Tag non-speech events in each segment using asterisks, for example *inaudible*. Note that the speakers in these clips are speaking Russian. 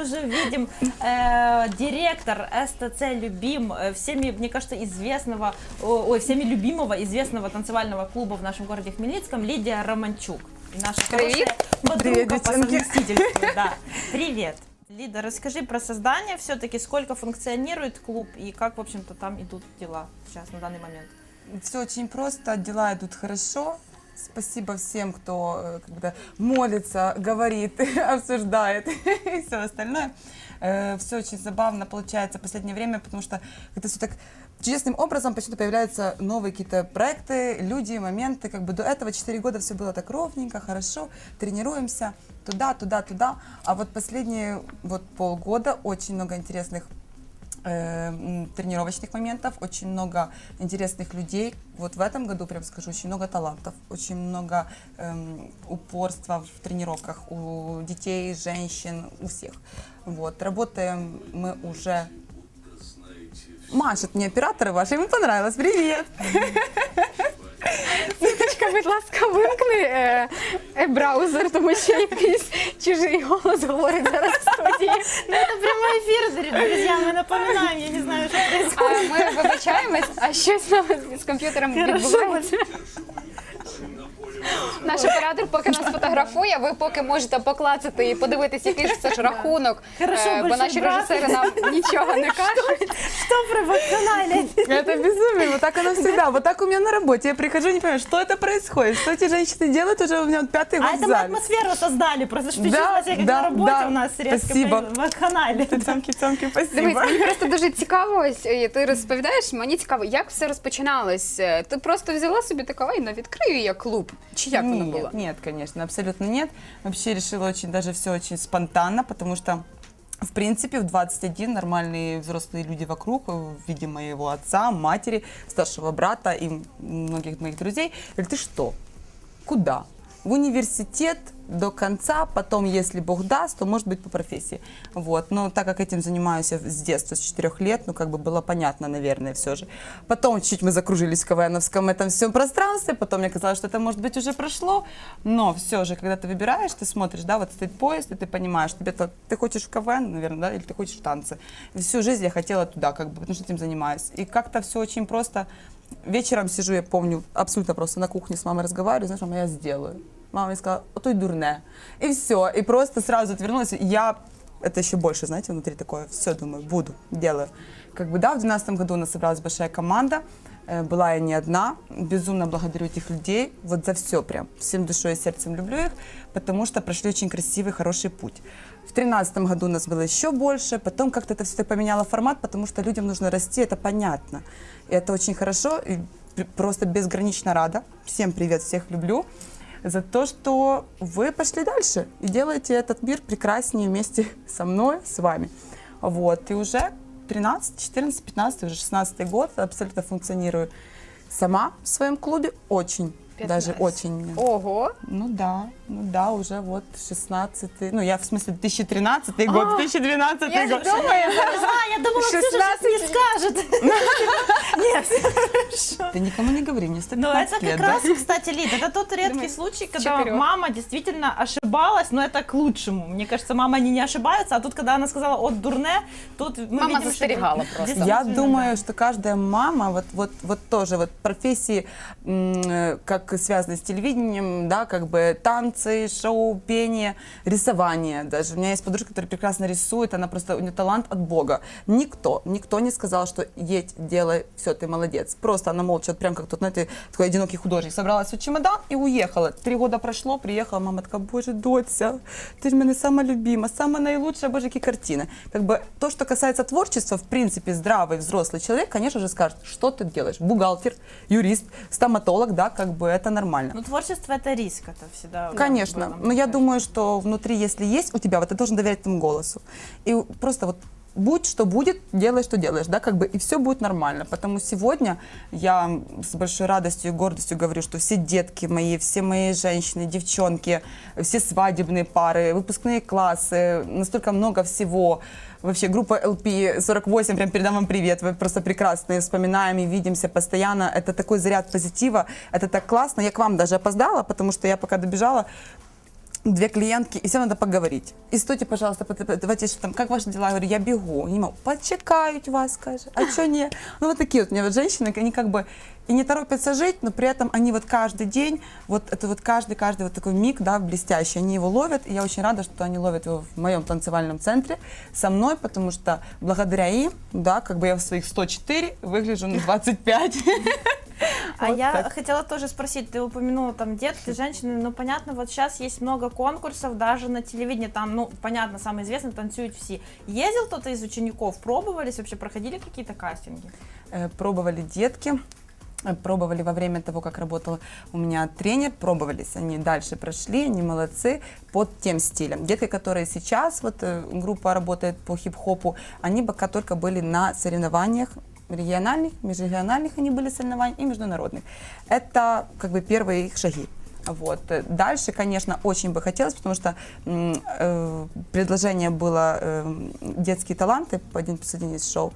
мы уже видим, э, директор СТЦ «Любим», э, всеми, мне кажется, известного, ой, всеми любимого, известного танцевального клуба в нашем городе Хмельницком Лидия Романчук. И наша Привет. хорошая Привет, подруга по совместительству. Да. *laughs* Привет. Лида, расскажи про создание все-таки, сколько функционирует клуб и как, в общем-то, там идут дела сейчас, на данный момент. Все очень просто, дела идут хорошо. Спасибо всем, кто э, бы, молится, говорит, *laughs* обсуждает *laughs* и все остальное. все очень забавно получается в последнее время, потому что это все так чудесным образом почему-то появляются новые какие-то проекты, люди, моменты. Как бы до этого 4 года все было так ровненько, хорошо, тренируемся туда, туда, туда. А вот последние вот полгода очень много интересных э, тренировочных моментов, очень много интересных людей. Вот в этом году, прям скажу, очень много талантов, очень много эм, упорства в тренировках у детей, женщин, у всех. Вот. Работаем мы уже... Машет мне операторы ваши, ему понравилось. Привет! Світочка, *laughs* будь ласка, вимкни е, е, браузер, тому що якийсь чужий голос говорить зараз в студії. Ну, это прямой эфир, друзья, мы напоминаем, я не знаю, что происходит. А ми вибачаємось, а щось там з комп'ютером відбувається. Наш оператор поки нас фотографує, ви поки можете поклацати і подивитись, який ж це ж рахунок, Хорошо, е, бо большой наші брат. режисери нам нічого не кажуть. Что про вакханалия? Это безумие, вот так оно всегда. Вот так у меня на работе. Я прихожу, не понимаю, что это происходит, что эти женщины делают уже у меня вот пятый А год это в мы зале. атмосферу создали, просто что Да, чувствовала себя как да, на работе да. у нас резко Спасибо. по- вакханалия. Тёмки, тёмки, Дивись, спасибо. мені просто дуже цікаво, ось е, ти розповідаєш, мені цікаво, як все розпочиналось. Е, Ти просто взяла собі така, ой, ну відкрию я клуб. Чи як воно нет, було? Нет, конечно, абсолютно нет. Вообще решила очень, даже все очень спонтанно, потому что в принципе, в 21 нормальные взрослые люди вокруг, в виде моего отца, матери, старшего брата и многих моих друзей, говорят, ты что, куда? В университет до конца, потом, если Бог даст, то, может быть, по профессии. Вот. Но так как этим занимаюсь я с детства, с 4 лет, ну, как бы было понятно, наверное, все же. Потом чуть мы закружились в КВНовском этом всем пространстве, потом мне казалось, что это, может быть, уже прошло, но все же, когда ты выбираешь, ты смотришь, да, вот стоит поезд, и ты понимаешь, тебе то, ты хочешь в КВН, наверное, да, или ты хочешь в танцы. И всю жизнь я хотела туда, как бы, потому что этим занимаюсь. И как-то все очень просто. Вечером сижу, я помню, абсолютно просто на кухне с мамой разговариваю, знаешь, мама, я сделаю. Мама мне сказала, о, той дурне. И все, и просто сразу отвернулась. Я, это еще больше, знаете, внутри такое, все, думаю, буду, делаю. Как бы, да, в 2012 году у нас собралась большая команда, Э, была я не одна. Безумно благодарю этих людей вот за все прям. Всем душой и сердцем люблю их, потому что прошли очень красивый, хороший путь. В 2013 году нас было еще больше, потом как-то это все поменяло формат, потому что людям нужно расти, это понятно. И это очень хорошо, и пр- просто безгранично рада. Всем привет, всех люблю за то, что вы пошли дальше и делаете этот мир прекраснее вместе *laughs* со мной, с вами. Вот, и уже 13, 14, 15, уже 16 год абсолютно функционирую сама в своем клубе. Очень, даже 15. очень. Ого. Ну да, ну да, уже вот 16 ну я в смысле 2013 год, 2012 Я год. думаю, А, я думала, Ксюша сейчас 16 не скажет. Нет, *laughs* хорошо. Ты никому не говори, мне 115 Но это лет, как да? раз, кстати, Лид, это тот редкий Думаю, случай, когда мама действительно ошибалась, но это к лучшему. Мне кажется, мама они не ошибаются, а тут, когда она сказала от дурне, тут мы Мама видим, что застерегала просто. Я действительно, думаю, что каждая мама, вот, вот, вот тоже, вот профессии, м, э, как связаны с телевидением, да, как бы танцы, шоу, пение, рисование даже. У меня есть подружка, которая прекрасно рисует, она просто, у нее талант от Бога. Никто, никто не сказал, что едь, делай, все, ты молодец. Просто она молча, вот прям как тут, знаете, такой одинокий художник, собрала свой чемодан и уехала. Три года прошло, приехала, мама такая, боже, доця, ты же мене сама любима, самая наилучшая, боже, какие картины. Как бы то, что касается творчества, в принципе, здравый взрослый человек, конечно же, скажет, что ты делаешь, бухгалтер, юрист, стоматолог, да, как бы это нормально. Ну, творчество это риск, это всегда. Конечно, было, но я думаю, что внутри, если есть у тебя, вот ты должен доверять этому голосу. И просто вот будь что будет, делай, что делаешь, да, как бы, и все будет нормально. Потому сегодня я с большой радостью и гордостью говорю, что все детки мои, все мои женщины, девчонки, все свадебные пары, выпускные классы, настолько много всего. Вообще группа LP48, прям передам вам привет, вы просто прекрасные, вспоминаем и видимся постоянно. Это такой заряд позитива, это так классно. Я к вам даже опоздала, потому что я пока добежала, две клиентки, и всем надо поговорить. И стойте, пожалуйста, давайте, что там, как ваши дела? Я говорю, я бегу. Не могу, почекают вас, скажет. А что не? Ну, вот такие вот у меня вот женщины, они как бы и не торопятся жить, но при этом они вот каждый день, вот это вот каждый, каждый вот такой миг, да, блестящий, они его ловят, и я очень рада, что они ловят его в моем танцевальном центре со мной, потому что благодаря им, да, как бы я в своих 104 выгляжу на 25. А Вот я так. хотела тоже спросить, ты упомянула там детки, женщины, ну понятно, вот сейчас есть много конкурсов, даже на телевидении, там, ну понятно, самый известный танцуют все. Ездил кто-то из учеников, пробовались вообще, проходили какие-то кастинги? Э, пробовали детки, пробовали во время того, как работал у меня тренер, пробовались, они дальше прошли, они молодцы под тем стилем. Детки, которые сейчас, вот э, группа работает по хип-хопу, они пока только были на соревнованиях региональных, межрегиональных они были соревнований и международных. Это как бы первые их шаги. Вот. Э, Дальше, конечно, очень бы хотелось, потому что э, предложение было э, детские таланты по один есть шоу.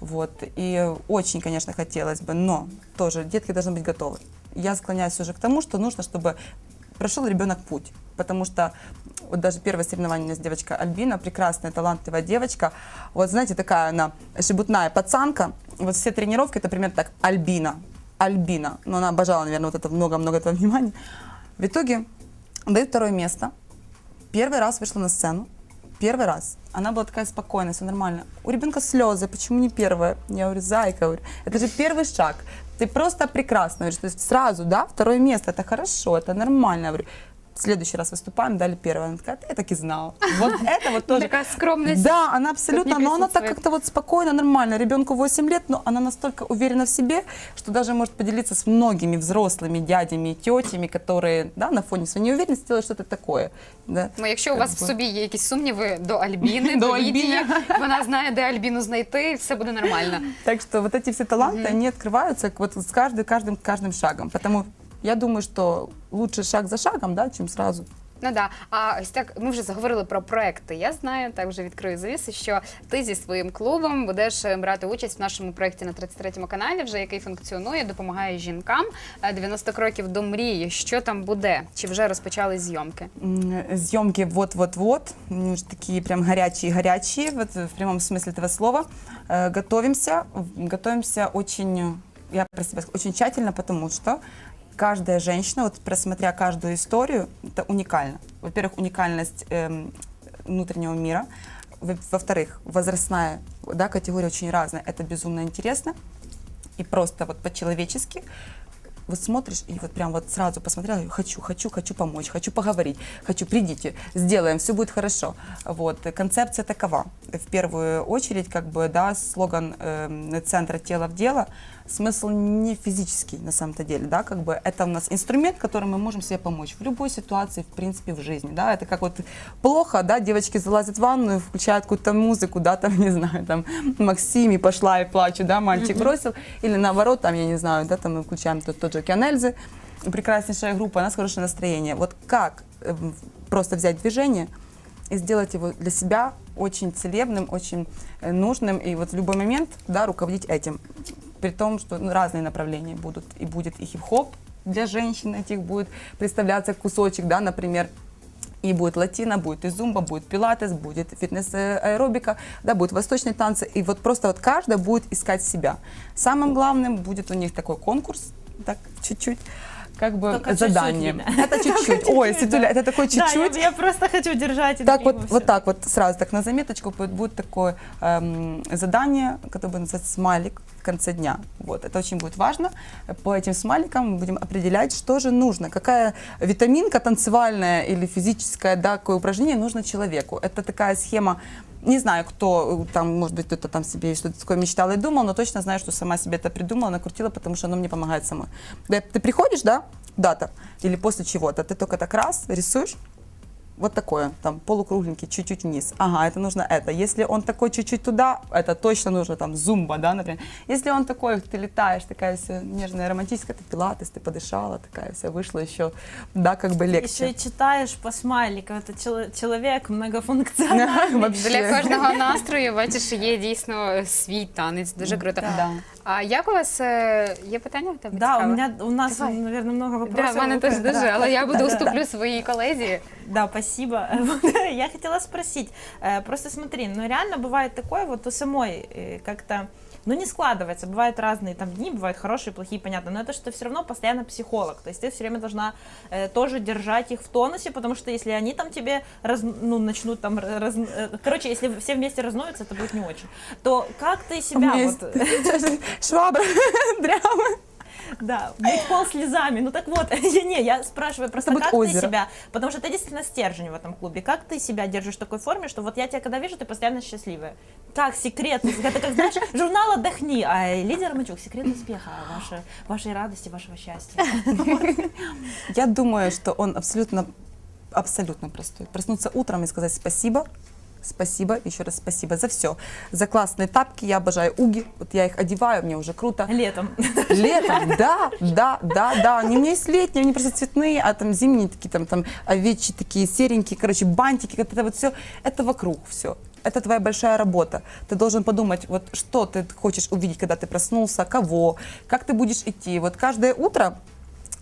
Вот. И очень, конечно, хотелось бы, но тоже детки должны быть готовы. Я склоняюсь уже к тому, что нужно, чтобы прошел ребенок путь. Потому что вот даже первое соревнование у нас девочка Альбина, прекрасная, талантливая девочка. Вот знаете, такая она шебутная пацанка. Вот все тренировки, это примерно так, Альбина, Альбина. Но она обожала, наверное, вот это много-много этого внимания. В итоге дают второе место. Первый раз вышла на сцену. Первый раз. Она была такая спокойная, все нормально. У ребенка слезы, почему не первая? Я говорю, зайка, говорю, это же первый шаг. Ты просто прекрасно. То есть сразу, да, второе место, это хорошо, это нормально. Говорю, в следующий раз выступаем, дали первое. Она такая, я так и знала. Вот *laughs* это вот тоже. Такая скромность. Да, она абсолютно, Тут не но она так присутствует. как-то вот спокойно, нормально. Ребенку 8 лет, но она настолько уверена в себе, что даже может поделиться с многими взрослыми дядями и тетями, которые да, на фоне своей неуверенности делают что-то такое. Да. Ну, якщо у вас в собі є якісь сумніви до Альбіни, До *laughs* до Лідії, Альбіни. *laughs* вона знає, де Альбіну знайти, і все буде нормально. Так что вот эти все таланты, они открываются вот с каждым, каждым, каждым шагом. Потому я думаю, что лучше шаг за шагом, да, чем сразу. Ну да. А ось так ми вже заговорили про проекти. Я знаю, так вже відкрию завіси, що ти зі своїм клубом будеш е, брати участь в нашому проєкті на 33-му каналі, вже який функціонує, допомагає жінкам. Е, 90 кроків до мрії. Що там буде? Чи вже розпочали зйомки? М, Съемки вот-вот-вот, они уже такие прям горячие-горячие, вот в прямом смысле этого слова. Э, Готовимся, в- готовимся очень, э, я про себя скажу, очень тщательно, потому что каждая женщина, вот просмотря каждую историю, это уникально. Во-первых, уникальность эм, внутреннего мира. Во- Во-вторых, возрастная да, категория очень разная. Это безумно интересно. И просто вот по-человечески вот смотришь и вот прям вот сразу посмотрела, хочу, хочу, хочу помочь, хочу поговорить, хочу, придите, сделаем, все будет хорошо. Вот, концепция такова. В первую очередь, как бы, да, слоган эм, центра «Тело в дело», смысл не физический на самом-то деле, да, как бы это у нас инструмент, которым мы можем себе помочь в любой ситуации, в принципе, в жизни, да, это как вот плохо, да, девочки залазят в ванну, включают какую-то музыку, да, там, *laughs* не знаю, там, Максим и пошла и плачу, да, мальчик бросил, или наоборот, там, я не знаю, да, там мы включаем тот, тот же Кианельзы, прекраснейшая группа, у нас хорошее настроение. Вот как э, просто взять движение и сделать его для себя очень целебным, очень э, нужным, и вот в любой момент, да, руководить этим. При том, что ну, разные направления будут, и будет и хип-хоп для женщин этих будет представляться кусочек, да, например, и будет латина, будет и зумба, будет пилатес, будет фитнес-аэробика, да, будут восточные танцы. И вот просто вот каждая будет искать себя. Самым главным будет у них такой конкурс, так, чуть-чуть, как бы Только задание. *laughs* Это чуть-чуть. Ой, Светуля, это такой чуть-чуть. я, просто хочу держать Так вот, вот так вот сразу так на заметочку будет, будет такое эм, задание, которое будет называться смайлик в конце дня. Вот, это очень будет важно. По этим смайликам мы будем определять, что же нужно, какая витаминка танцевальная или физическая, да, какое упражнение нужно человеку. Это такая схема, не знаю, кто э, там, может быть, кто-то там себе что-то такое мечтал и думал, но точно знаю, что сама себе это придумала, накрутила, потому что оно мне помогает самой. Ты приходишь, да, дата, или после чего-то, ты только так раз рисуешь, вот такое, там полукругленький, чуть-чуть вниз. Ага, это нужно это. Если он такой чуть-чуть туда, это точно нужно там зумба, да, например. Если он такой, ты летаешь, такая вся нежная, романтическая, ты пилатес, ты подышала, такая вся вышла еще, да, как бы Еще легче. и читаешь по смайликам. Это чело- человек многофункциональный. Вообще. *laughs* Для кожного настрою, бачиш, є дійсно свій танець. Дуже круто. Да. А як у вас е, є питання в тебе? Да, у цікаве? меня у нас, Давай. наверное, много Да, вопросов. в мене теж Да, дуже, але я буду да, да. уступлю своїй колезі. Да, спасибо. *laughs* Я хотела спросить, э, просто смотри, ну реально бывает такое, вот у самой э, как-то, ну не складывается, бывают разные там дни, бывают хорошие, плохие, понятно, но это что все равно постоянно психолог, то есть ты все время должна э, тоже держать их в тонусе, потому что если они там тебе, раз, ну, начнут там, раз, э, короче, если все вместе разноются, это будет не очень, то как ты У себя меня вот... *laughs* швабра, *laughs* дряма. Да, быть пол слезами. Ну так вот, *laughs* я, не, я спрашиваю просто, как ты озеро. себя, потому что ты действительно стержень в этом клубе, как ты себя держишь в такой форме, что вот я тебя когда вижу, ты постоянно счастливая. Как секрет, *laughs* это как, знаешь, журнал «Отдохни», а лидер Мачук, секрет успеха, вашей, вашей радости, вашего счастья. Я думаю, что он абсолютно, абсолютно простой. Проснуться утром и сказать спасибо, спасибо, еще раз спасибо за все. За классные тапки, я обожаю уги, вот я их одеваю, мне уже круто. Летом. Летом, да, да, да, да. Они у меня есть летние, они просто цветные, а там зимние такие, там, там овечьи такие серенькие, короче, бантики, вот это вот все, это вокруг все. Это твоя большая работа. Ты должен подумать, вот что ты хочешь увидеть, когда ты проснулся, кого, как ты будешь идти. Вот каждое утро,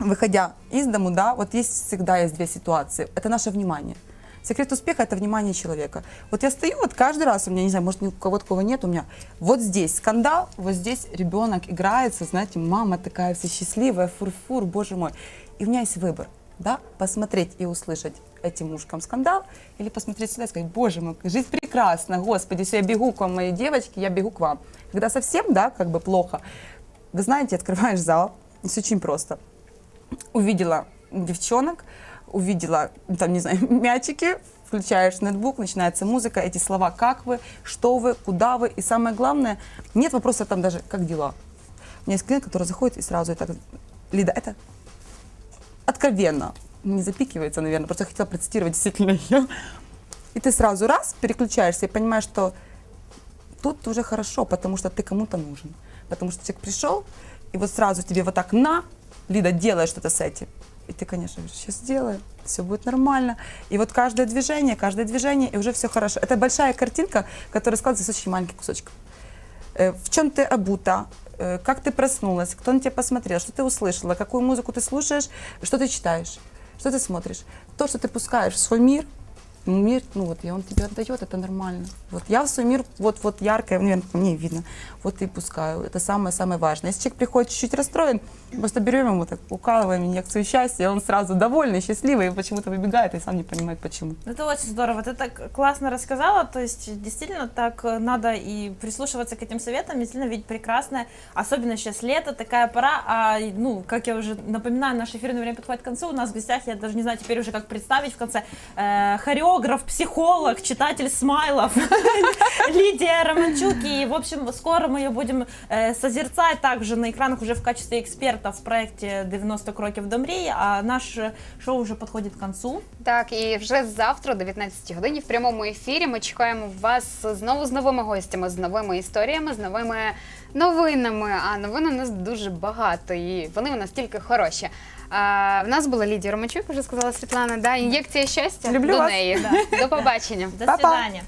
выходя из дому, да, вот есть всегда есть две ситуации. Это наше внимание. Секрет успеха – это внимание человека. Вот я стою, вот каждый раз, у меня, не знаю, может, ни у кого такого нет, у меня вот здесь скандал, вот здесь ребенок играется, знаете, мама такая вся счастливая, фур-фур, боже мой. И у меня есть выбор, да, посмотреть и услышать этим ушкам скандал, или посмотреть сюда и сказать, боже мой, жизнь прекрасна, господи, если я бегу к вам, моей девочки, я бегу к вам. Когда совсем, да, как бы плохо, вы знаете, открываешь зал, все очень просто увидела девчонок, увидела, ну, там, не знаю, *laughs* мячики, включаешь нетбук, начинается музыка, эти слова «как вы», «что вы», «куда вы», и самое главное, нет вопроса там даже «как дела». У меня есть клиент, который заходит и сразу так, Лида, это откровенно, не запикивается, наверное, просто хотела процитировать действительно ее. И ты сразу раз переключаешься и понимаешь, что тут уже хорошо, потому что ты кому-то нужен. Потому что человек пришел, и вот сразу тебе вот так на, Лида, делай что-то с этим. И ты, конечно, говоришь, сейчас сделаю, все будет нормально. И вот каждое движение, каждое движение, и уже все хорошо. Это большая картинка, которая складывается из очень маленьких кусочков. Э, В чем ты обута, э, как ты проснулась, кто на тебя посмотрел, что ты услышала, какую музыку ты слушаешь, что ты читаешь, что ты смотришь. То, что ты пускаешь в свой мир, мир, ну вот, и он тебе отдает, это нормально. Вот я в свой мир, вот, вот яркое, наверное, по мне видно, вот и пускаю. Это самое-самое важное. Если человек приходит чуть-чуть расстроен, просто берем ему так, укалываем инъекцию счастья, и он сразу довольный, счастливый, и почему-то выбегает, и сам не понимает, почему. Это очень здорово. Ты так классно рассказала. То есть, действительно, так э, надо и прислушиваться к этим советам. Действительно, ведь прекрасное. Особенно сейчас лето, такая пора. А, ну, как я уже напоминаю, наше эфирное время подходит к концу. У нас в гостях, я даже не знаю теперь уже, как представить в конце, э, хореограф, психолог, читатель смайлов *laughs* Лидия Романчук. И, в общем, скоро мы ее будем э, созерцать также на экранах уже в качестве эксперта в проекте «90 кроків до мрії». А наше шоу уже подходит к концу. Так, і вже завтра, о 19 годині, в прямому ефірі ми чекаємо вас знову з новими гостями, з новими історіями, з новими новинами. А новин у нас дуже багато, і вони у нас тільки хороші. А, в нас була Лідія Ромачук, вже сказала Світлана, да, ін'єкція щастя Люблю до вас. неї. До побачення. До Па-па. свидания.